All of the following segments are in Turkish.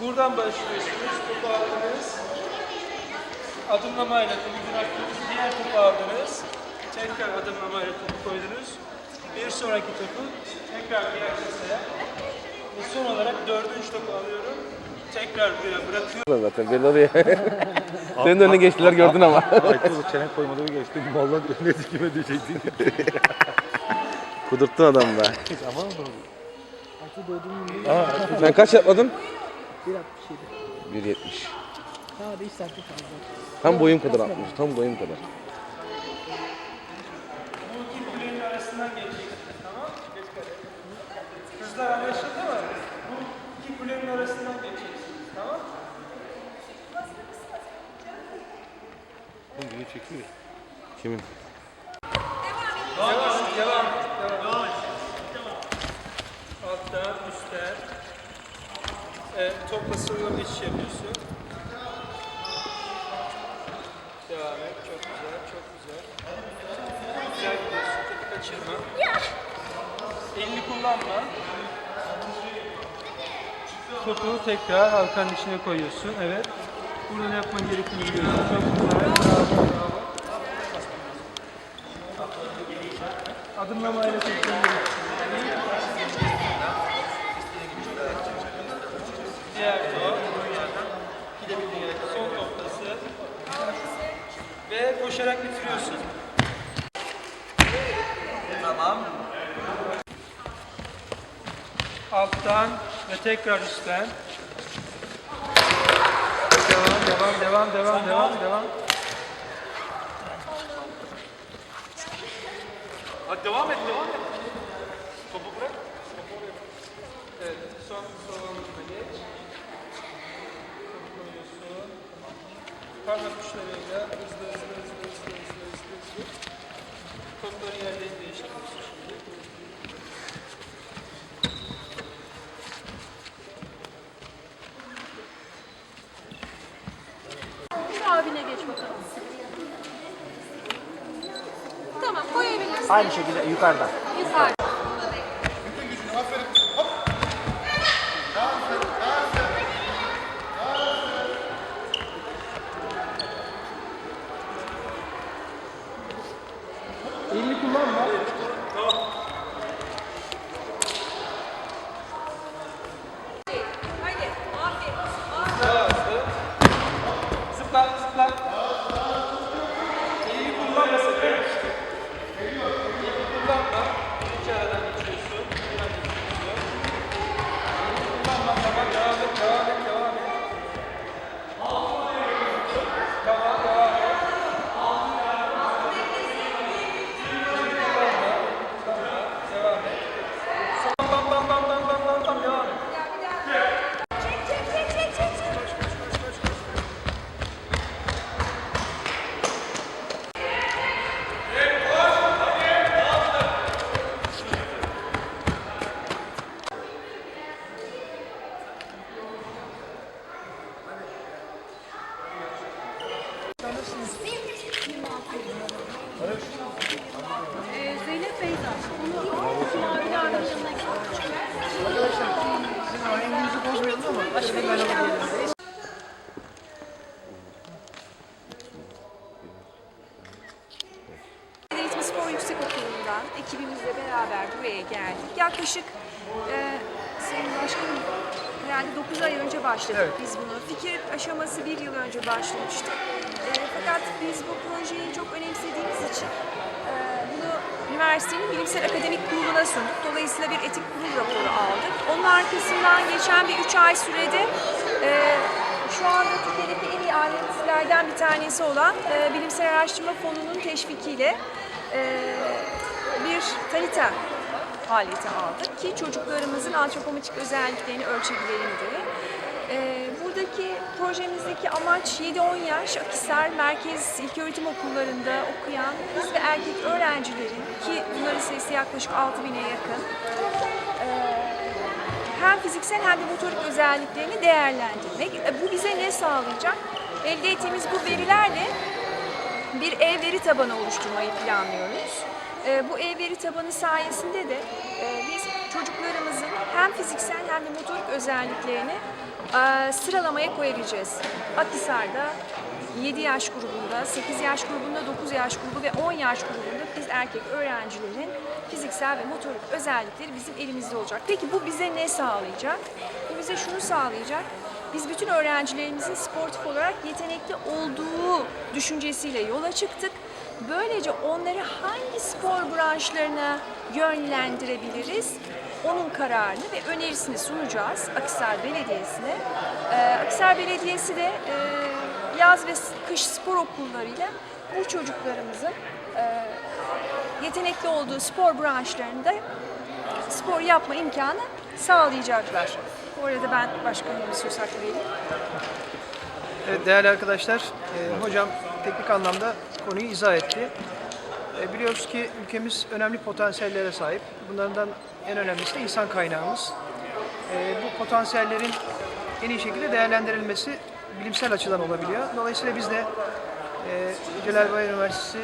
Buradan başlıyorsunuz. Topu aldınız. Adımlamayla topu bıraktınız. Diğer topu aldınız. Tekrar adımlamayla topu koydunuz. Bir sonraki topu tekrar diğer kasaya. Ve son olarak dördüncü topu alıyorum. Tekrar buraya bırakıyorum. zaten belli oluyor. Senin de önüne geçtiler gördün ama. Aytıl çene koymadı bir geçti. Mallan önüne dikime diyecektin. Kudurttun adam be. Ama Altı doğduğum gün Sen kaç yapmadın? 1.67. 1.70. Daha 5 santim fazla. Tam boyum kadar atmış. Tam boyum kadar. Bu iki kulenin arasından geçeceksiniz tamam mı? Kızlar anlaşıldı mı? Bu iki kulenin arasından geçeceksiniz tamam mı? bu beni çekiyor. Kimin? Devam et, devam. Devam et. Alttan, üstten. E, topla sıvıla geçiş yapıyorsun. Devam et. Çok güzel, çok güzel. Güzel gidiyorsun. Topu kaçırma. Elini kullanma. Topu tekrar halkanın içine koyuyorsun. Evet. Burada ne yapman gerektiğini biliyorsun. Çok güzel. Bravo, bravo. Adımlamayla tekrar Diğer top. Gidebildiğin yere. Son noktası. Ve koşarak bitiriyorsun. Tamam. Alttan ve tekrar üstten. Devam, devam, devam, devam, devam, devam. Hadi devam et, devam et. Topu bırak. Topu oraya bırak. Evet, son salonuna geç. Topu koyuyorsun. Parmak uçlarıyla hızlı hızlı hızlı hızlı hızlı hızlı hızlı. Topların Aynı şekilde yukarıdan. Yukarı. Elini kullanma. Hadi. Aferin. Daha hızlı. Zıpla, zıpla. Elini kullanma sakın. Elini kullanma. İki aradan geçiyorsun. Buradan geçiyorsun. Elini kullanma. Tamam, devam et, devam et, devam et. Tamam, devam et. Devam et. Son, bam, bam, bam, bam, bam, bam, bam, devam et. Çek çek çek çek çek. çek. Ee, Zeynep Beyza. Onu al. Mavi abinin yanına git. Sizin ahenginizi bozmayalım ama aşırı merhaba diyelim. Eğitim Spor Yüksek Okulu'ndan ekibimizle beraber buraya geldik. Yaklaşık e, Sayın Başkanım herhalde 9 ay önce başladık biz bunu. Fikir aşaması bir yıl önce başlamıştı. E, fakat biz bu projeyi çok önemsediğimiz için e, bunu üniversitenin bilimsel akademik kuruluna sunduk. Dolayısıyla bir etik kurul raporu aldık. Onun arkasından geçen bir 3 ay sürede e, şu anda Türkiye'deki en iyi aletlerden bir tanesi olan e, Bilimsel Araştırma Fonu'nun teşvikiyle bir kalite aleti aldık ki çocuklarımızın antropometrik özelliklerini ölçebilelim diye. E, buradaki projemizdeki amaç 7-10 yaş Akhisar Merkez İlköğretim Okullarında okuyan kız ve erkek öğrencilerin ki bunların sayısı yaklaşık 6000'e yakın e, hem fiziksel hem de motorik özelliklerini değerlendirmek. E, Bu bize ne sağlayacak? Elde ettiğimiz bu verilerle bir ev veri tabanı oluşturmayı planlıyoruz. Ee, bu ev veri tabanı sayesinde de e, biz çocuklarımızın hem fiziksel hem de motorik özelliklerini e, sıralamaya koyabileceğiz. Akhisar'da 7 yaş grubunda, 8 yaş grubunda, 9 yaş grubu ve 10 yaş grubunda kız erkek öğrencilerin fiziksel ve motorik özellikleri bizim elimizde olacak. Peki bu bize ne sağlayacak? Bu bize şunu sağlayacak. Biz bütün öğrencilerimizin sportif olarak yetenekli olduğu düşüncesiyle yola çıktık. Böylece onları hangi spor branşlarına yönlendirebiliriz? Onun kararını ve önerisini sunacağız Akhisar Belediyesi'ne. Ee, Akhisar Belediyesi de e, yaz ve kış spor okullarıyla bu çocuklarımızın e, yetenekli olduğu spor branşlarında spor yapma imkanı sağlayacaklar. Bu arada ben başkanıma bir söz hakkı. Evet, değerli arkadaşlar, e, hocam teknik anlamda konuyu izah etti. E, biliyoruz ki ülkemiz önemli potansiyellere sahip. Bunlardan en önemlisi de insan kaynağımız. E, bu potansiyellerin en iyi şekilde değerlendirilmesi bilimsel açıdan olabiliyor. Dolayısıyla biz de e, Celal Bayar Üniversitesi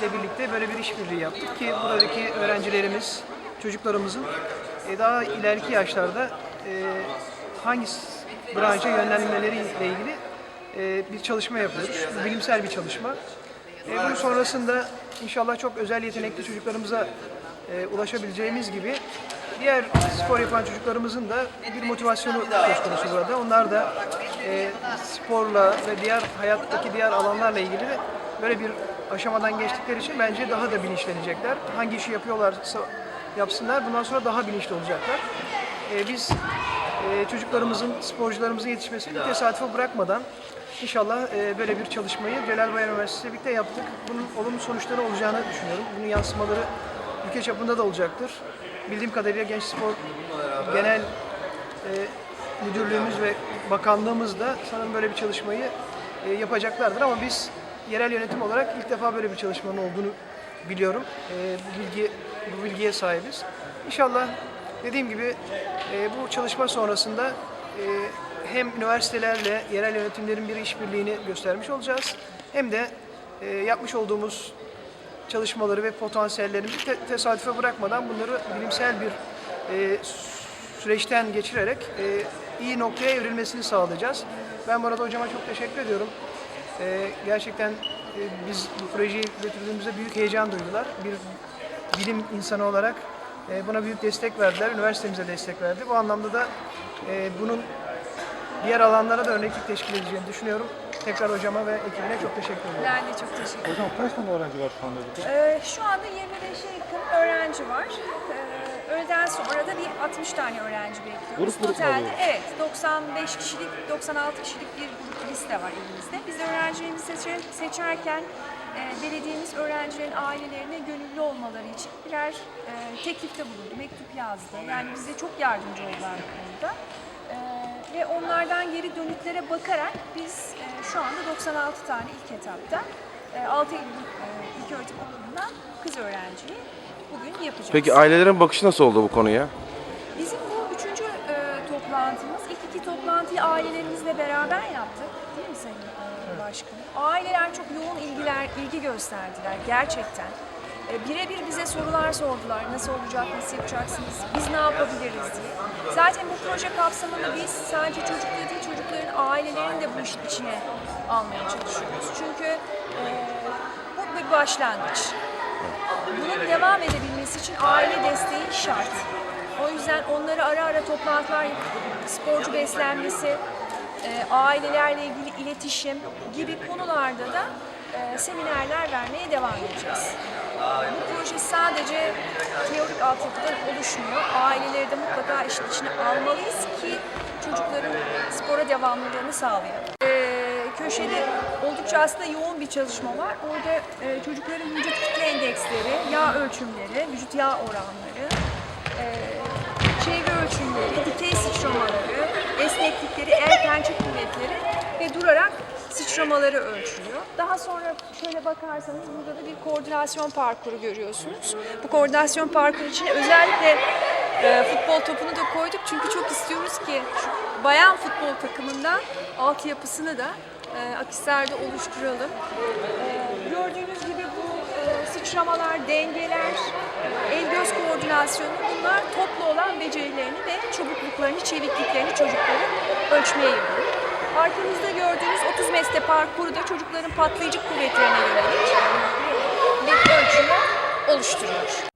ile birlikte böyle bir işbirliği yaptık ki buradaki öğrencilerimiz, çocuklarımızın e, daha ileriki yaşlarda hangi branşa yönlendirmeleriyle ilgili e, bir çalışma yapıyoruz. Bilimsel bir çalışma. E, bunun sonrasında inşallah çok özel yetenekli çocuklarımıza e, ulaşabileceğimiz gibi diğer spor yapan çocuklarımızın da bir motivasyonu söz konusu burada. Onlar da e, sporla ve diğer hayattaki diğer alanlarla ilgili böyle bir aşamadan geçtikleri için bence daha da bilinçlenecekler. Hangi işi yapıyorlarsa yapsınlar bundan sonra daha bilinçli olacaklar. E, biz e, çocuklarımızın, sporcularımızın yetişmesini tesadüfe bırakmadan inşallah e, böyle bir çalışmayı Celal Bayar Üniversitesi birlikte yaptık. Bunun olumlu sonuçları olacağını düşünüyorum. Bunun yansımaları ülke çapında da olacaktır. Bildiğim kadarıyla Genç Spor Genel e, Müdürlüğümüz ve Bakanlığımız da sanırım böyle bir çalışmayı e, yapacaklardır ama biz yerel yönetim olarak ilk defa böyle bir çalışmanın olduğunu biliyorum. Bu bilgi bu bilgiye sahibiz. İnşallah dediğim gibi e, bu çalışma sonrasında e, hem üniversitelerle yerel yönetimlerin bir işbirliğini göstermiş olacağız. Hem de e, yapmış olduğumuz çalışmaları ve potansiyellerimizi te- tesadüfe bırakmadan bunları bilimsel bir e, süreçten geçirerek e, iyi noktaya evrilmesini sağlayacağız. Ben bu arada hocama çok teşekkür ediyorum. E, gerçekten e, biz bu projeyi götürdüğümüzde büyük heyecan duydular. Bir bilim insanı olarak e, buna büyük destek verdiler. Üniversitemize destek verdi. Bu anlamda da e, bunun diğer alanlara da örneklik teşkil edeceğini düşünüyorum. Tekrar hocama ve ekibine çok teşekkür ederim. Ben de çok teşekkür ederim. Hocam kaç tane öğrenci var şu anda burada? Ee, şu anda 25'e yakın öğrenci var. Ee, öğleden sonra da bir 60 tane öğrenci bekliyoruz. Grup grup mu alıyoruz? evet 95 kişilik, 96 kişilik bir grup liste var elimizde. Biz öğrencilerimizi seçer- seçerken belediyemiz öğrencilerin ailelerine gönüllü olmaları için birer e, teklifte bulundu, mektup yazdı. Yani bize çok yardımcı oldular bu konuda. Ee, ve onlardan geri dönütlere bakarak biz e, şu anda 96 tane ilk etapta e, 6 Eylül e, İlköğretim Okulu'ndan kız öğrenciyi bugün yapacağız. Peki ailelerin bakışı nasıl oldu bu konuya? Bizim bu üçüncü e, toplantımız, ilk iki toplantıyı ailelerimizle beraber yaptık. Değil mi Sayın e, Başkanım? Aileler çok yoğun ilgiler, ilgi gösterdiler gerçekten. E, Birebir bize sorular sordular. Nasıl olacak, nasıl yapacaksınız, biz ne yapabiliriz diye. Zaten bu proje kapsamında biz sadece çocukları değil, çocukların ailelerini de bu işin içine almaya çalışıyoruz. Çünkü e, bu bir başlangıç. Bunun devam edebilmesi için aile desteği şart. O yüzden onları ara ara toplantılar yapıp sporcu beslenmesi, e, ailelerle ilgili iletişim gibi konularda da e, seminerler vermeye devam edeceğiz. Bu proje sadece teorik altyapıdan oluşmuyor. Aileleri de mutlaka işin içine almalıyız ki çocukların spora devamlılığını sağlayalım. E, köşede oldukça aslında yoğun bir çalışma var. Orada çocukların vücut kitle endeksleri, yağ ölçümleri, vücut yağ oranları, çevre ölçümleri, dikey sıçramaları, esneklikleri, el pençe kuvvetleri ve durarak sıçramaları ölçülüyor. Daha sonra şöyle bakarsanız burada da bir koordinasyon parkuru görüyorsunuz. Bu koordinasyon parkuru içine özellikle e, futbol topunu da koyduk çünkü çok istiyoruz ki şu bayan futbol takımından altyapısını da e, Akhisar'da oluşturalım. E, gördüğünüz gibi bu e, sıçramalar, dengeler, el göz koordinasyonu bunlar toplu olan becerilerini ve çabukluklarını, çevikliklerini çocukların ölçmeye yönelik. Arkamızda gördüğünüz 30 metre parkuru da çocukların patlayıcı kuvvetlerine yönelik bir ölçümü oluşturuyor.